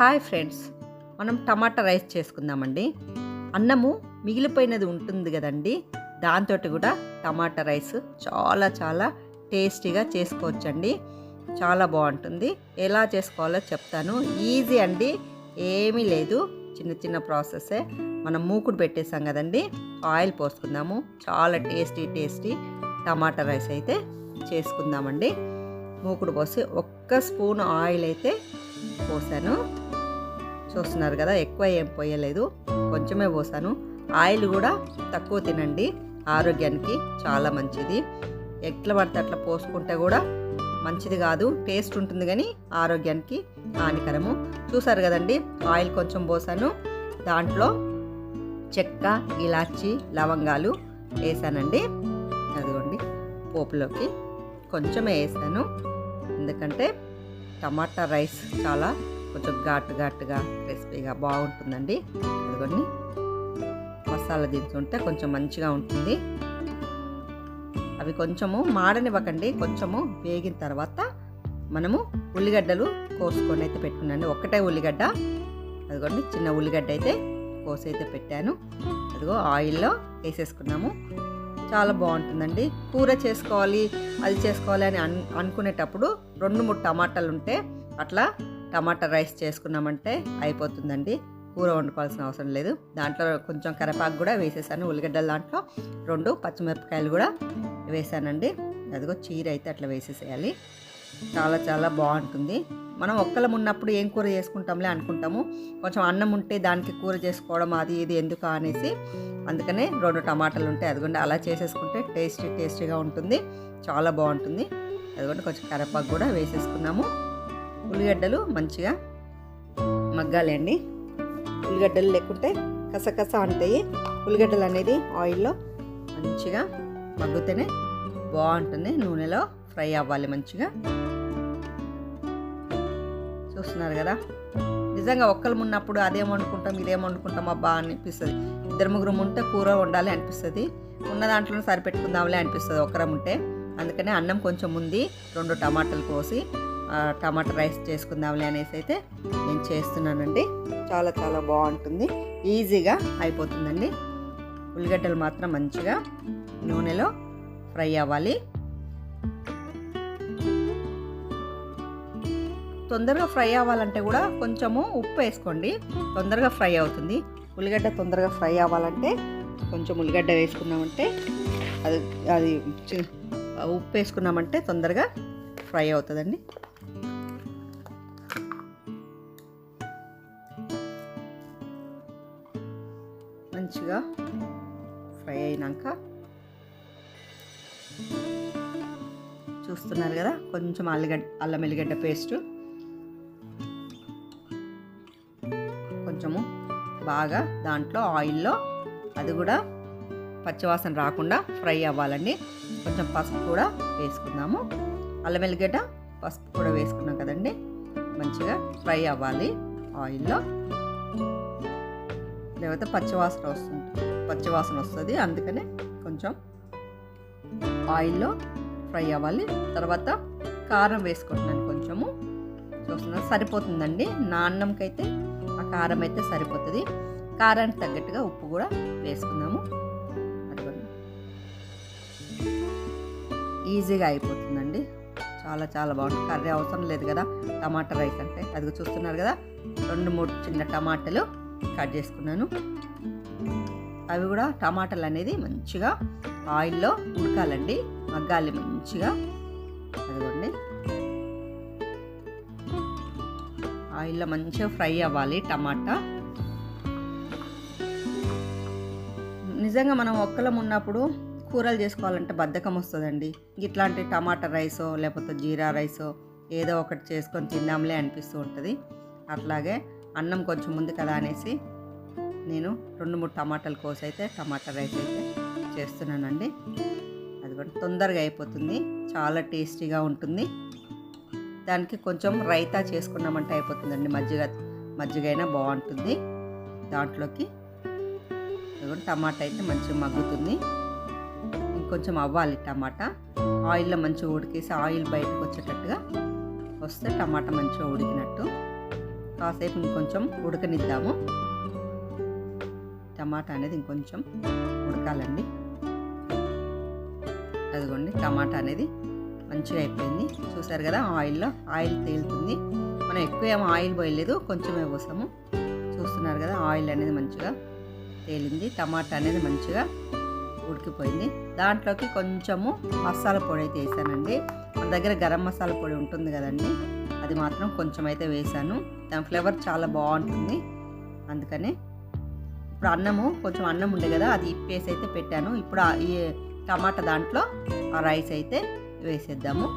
Hi friends మనం టమాటా rice చేసుకుందామండి. అన్నము మిగిలిపోయినది ఉంటుంది కదండి దాంతో కూడా టమాటా రైస్ చాలా చాలా టేస్టీగా చేసుకోవచ్చండి. చాలా బాగుంటుంది. ఎలా చేసుకోవాలో చెప్తాను. ఈజీ అండి ఏమీ లేదు. చిన్న చిన్న ప్రాసెసే. మనం మూకుడు పెట్టేసాం కదండి ఆయిల్ పోసుకుందాము. చాలా టేస్టీ టేస్టీ టమాటా రైస్ అయితే చేసుకుందామండి. మూకుడు పోసి ఒక్క స్పూన్ ఆయిల్ అయితే పోసాను. చూస్తున్నారు కదా ఎక్కువ ఏం పోయలేదు. కొంచెమే పోసాను. ఆయిల్ కూడా తక్కువ తినండి. ఆరోగ్యానికి చాలా మంచిది. ఎట్లా పడితే అట్లా పోసుకుంటే కూడా మంచిది కాదు. టేస్ట్ ఉంటుంది కానీ ఆరోగ్యానికి హానికరము. చూసారు కదండి ఆయిల్ కొంచెం పోసాను. దాంట్లో చెక్క ఇలాచి లవంగాలు వేసానండి. అదిగోండి పోపులోకి కొంచెమే వేసాను. ఎందుకంటే టమాటా రైస్ చాలా కొంచెం ఘాటు ఘాటుగా క్రిస్పీగా బాగుంటుందండి. అదిగోండి. మసాలా దించుంటే కొంచెం మంచిగా ఉంటుంది. అవి కొంచెము మాడనివ్వకండి. కొంచెము వేగిన తర్వాత మనము ఉల్లిగడ్డలు కోసుకొని అయితే పెట్టుకున్నాను ఒక్కటే ఉల్లిగడ్డ. అదిగోండి చిన్న ఉల్లిగడ్డ అయితే కోసి అయితే పెట్టాను. అదిగో ఆయిల్లో వేసేసుకున్నాము. చాలా బాగుంటుందండి. కూర చేసుకోవాలి అది చేసుకోవాలి అని అన్ అనుకునేటప్పుడు రెండు మూడు టమాటాలు ఉంటే అట్లా టమాటా రైస్ చేసుకున్నామంటే అయిపోతుందండి. కూర వండుకోవాల్సిన అవసరం లేదు. దాంట్లో కొంచెం కరివేపాకు కూడా వేసేసాను. ఉల్లిగడ్డల దాంట్లో రెండు పచ్చిమిరపకాయలు కూడా వేసానండి. అదిగో చీర అయితే అట్లా వేసేసేయాలి. చాలా చాలా బాగుంటుంది. మనం ఒక్కలం ఉన్నప్పుడు ఏం కూర చేసుకుంటాంలే అనుకుంటాము. కొంచెం అన్నం ఉంటే దానికి కూర చేసుకోవడం అది ఇది ఎందుకు అనేసి అందుకనే రెండు టమాటాలు ఉంటాయి అదిగోండి అలా చేసేసుకుంటే టేస్టీ టేస్టీగా ఉంటుంది. చాలా బాగుంటుంది. అదిగోండి కొంచెం కరివేపాకు కూడా వేసేసుకున్నాము. ఉల్లిగడ్డలు మంచిగా మగ్గాలండి. ఉల్లిగడ్డలు లేకుంటే కసకస అంటాయి. ఉల్లిగడ్డలు అనేది ఆయిల్లో మంచిగా మగ్గుతేనే బాగుంటుంది. నూనెలో ఫ్రై అవ్వాలి మంచిగా. చూస్తున్నారు కదా? నిజంగా ఒక్కరు ఉన్నప్పుడు అదేం వండుకుంటాం ఇదేం వండుకుంటాం అబ్బా అనిపిస్తుంది. ఇద్దరు ముగ్గురు ఉంటే కూర వండాలి అనిపిస్తుంది. ఉన్న దాంట్లో సరిపెట్టుకుందాంలే అనిపిస్తుంది. ఒకరం ఉంటే. అందుకనే అన్నం కొంచెం ఉంది. రెండు టమాటాలు కోసి టమాటా రైస్ చేసుకుందాంలే అనేసి అయితే నేను చేస్తున్నానండి. చాలా చాలా బాగుంటుంది. ఈజీగా అయిపోతుందండి. ఉల్లిగడ్డలు మాత్రం మంచిగా నూనెలో ఫ్రై అవ్వాలి. తొందరగా ఫ్రై అవ్వాలంటే కూడా కొంచెము ఉప్పు వేసుకోండి. తొందరగా ఫ్రై అవుతుంది. ఉల్లిగడ్డ తొందరగా ఫ్రై అవ్వాలంటే కొంచెం ఉల్లిగడ్డ వేసుకున్నామంటే అది అది ఉప్పు వేసుకున్నామంటే తొందరగా ఫ్రై అవుతుందండి. మంచిగా ఫ్రై అయినాక చూస్తున్నారు కదా కొంచెం అల్లిగడ్డ అల్లం ఎల్లిగడ్డ పేస్ట్ కొంచెము బాగా దాంట్లో ఆయిల్లో అది కూడా పచ్చివాసన రాకుండా ఫ్రై అవ్వాలండి. కొంచెం పసుపు కూడా వేసుకుందాము. అల్లం ఎల్లిగడ్డ పసుపు కూడా వేసుకున్నాం కదండి. మంచిగా ఫ్రై అవ్వాలి ఆయిల్లో. లేకపోతే పచ్చివాసన వస్తుంది. పచ్చివాసన వస్తుంది. అందుకనే కొంచెం ఆయిల్లో ఫ్రై అవ్వాలి. తర్వాత కారం వేసుకుంటున్నాను కొంచెము. చూస్తున్నా సరిపోతుందండి. నా అన్నంకైతే కారం అయితే సరిపోతుంది. కారానికి తగ్గట్టుగా ఉప్పు కూడా వేసుకుందాము. ఈజీగా అయిపోతుందండి. చాలా చాలా బాగుంటుంది కర్రీ అవసరం లేదు కదా. టమాటా రైస్ అంటే. అది చూస్తున్నారు కదా. రెండు మూడు చిన్న టమాటాలు కట్ చేసుకున్నాను. అవి కూడా టమాటాలు అనేది మంచిగా ఆయిల్లో ఉడకాలండి. మగ్గాలి మంచిగా. అదిగోండి. ఆయిల్లో మంచిగా ఫ్రై అవ్వాలి టమాటా. నిజంగా మనం ఒక్కలం ఉన్నప్పుడు కూరలు చేసుకోవాలంటే బద్ధకం వస్తుందండి. ఇట్లాంటి టమాటా రైసో లేకపోతే జీరా రైసో ఏదో ఒకటి చేసుకొని తిందాంలే అనిపిస్తూ ఉంటుంది. అట్లాగే అన్నం కొంచెం ముందు కదా అనేసి నేను రెండు మూడు టమాటాలు కోసి అయితే టమాటా రైస్ అయితే చేస్తున్నానండి. అది కూడా తొందరగా అయిపోతుంది. చాలా టేస్టీగా ఉంటుంది. దానికి కొంచెం రైతా చేసుకున్నామంటే అయిపోతుందండి. మజ్జిగ మజ్జిగ అయినా బాగుంటుంది. దాంట్లోకి టమాటా అయితే మంచిగా మగ్గుతుంది. ఇంకొంచెం అవ్వాలి టమాటా. ఆయిల్లో మంచిగా ఉడికేసి ఆయిల్ బయటకు వచ్చేటట్టుగా వస్తే టమాటా మంచిగా ఉడికినట్టు. కాసేపు ఇంకొంచెం ఉడకనిద్దాము. టమాటా అనేది ఇంకొంచెం ఉడకాలండి. అదిగోండి టమాటా అనేది మంచిగా అయిపోయింది. చూసారు కదా ఆయిల్లో ఆయిల్ తేలుతుంది. మనం ఎక్కువ ఏమో ఆయిల్ పోయలేదు కొంచెమే పోసాము. చూస్తున్నారు కదా ఆయిల్ అనేది మంచిగా తేలింది. టమాటా అనేది మంచిగా ఉడికిపోయింది. దాంట్లోకి కొంచెము మసాలా పొడి అయితే వేసానండి. మన దగ్గర గరం మసాలా పొడి ఉంటుంది కదండి అది మాత్రం కొంచెం అయితే వేసాను. దాని ఫ్లేవర్ చాలా బాగుంటుంది. అందుకని ఇప్పుడు అన్నము కొంచెం అన్నం ఉండే కదా అది ఇప్పేసి అయితే పెట్టాను. ఇప్పుడు ఈ టమాటా దాంట్లో ఆ రైస్ అయితే వేసేద్దాము.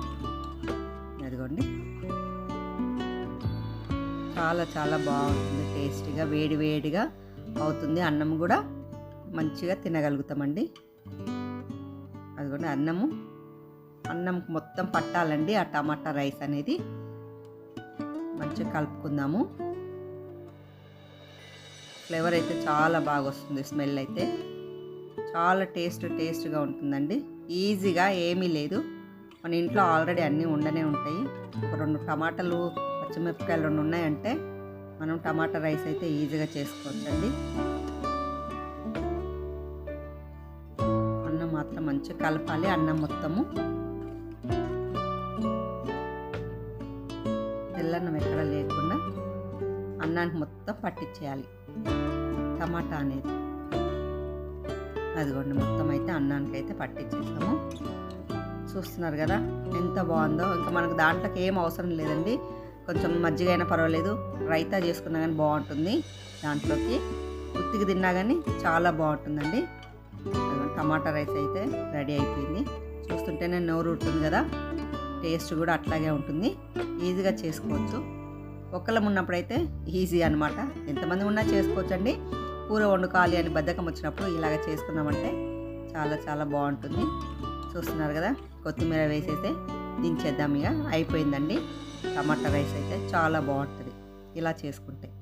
అదిగోండి. చాలా చాలా బాగుంటుంది. టేస్టీగా వేడి వేడిగా అవుతుంది. అన్నం కూడా మంచిగా తినగలుగుతామండి. అదిగోండి అన్నము. అన్నం మొత్తం పట్టాలండి. ఆ టమాటా రైస్ అనేది మంచిగా కలుపుకుందాము. ఫ్లేవర్ అయితే చాలా బాగా వస్తుంది స్మెల్ అయితే. చాలా టేస్ట్ టేస్ట్గా ఉంటుందండి. ఈజీగా ఏమీ లేదు. మన ఇంట్లో ఆల్రెడీ అన్నీ ఉండనే ఉంటాయి. ఒక రెండు టమాటాలు పచ్చిమిరపకాయలు రెండు ఉన్నాయంటే మనం టమాటా రైస్ అయితే ఈజీగా చేసుకోవచ్చండి. అన్నం మాత్రం మంచిగా కలపాలి అన్నం మొత్తము. తెల్లన్నం ఎక్కడ లేకుండా అన్నానికి మొత్తం పట్టించేయాలి. టమాటా అనేది. అదిగోండి మొత్తం అయితే అన్నానికి అయితే పట్టించేసాము. చూస్తున్నారు కదా ఎంత బాగుందో. ఇంకా మనకు దాంట్లోకి ఏం అవసరం లేదండి. కొంచెం మజ్జిగ అయినా పర్వాలేదు. రైతా చేసుకున్నా కానీ బాగుంటుంది దాంట్లోకి. ఉత్తికి తిన్నా కానీ చాలా బాగుంటుందండి. టమాటా రైస్ అయితే రెడీ అయిపోయింది. చూస్తుంటేనే నోరు ఉంటుంది కదా. టేస్ట్ కూడా అట్లాగే ఉంటుంది. ఈజీగా చేసుకోవచ్చు. ఒక్కలం ఉన్నప్పుడైతే ఈజీ అనమాట ఎంతమంది ఉన్నా చేసుకోవచ్చండి. కూర వండుకోవాలి అని బద్ధకం వచ్చినప్పుడు ఇలాగ చేసుకున్నామంటే చాలా చాలా బాగుంటుంది. చూస్తున్నారు కదా. కొత్తిమీర వేసేస్తే దించేద్దాం ఇక. అయిపోయిందండి. టమాటా రైస్ అయితే చాలా బాగుంటుంది. ఇలా చేసుకుంటే.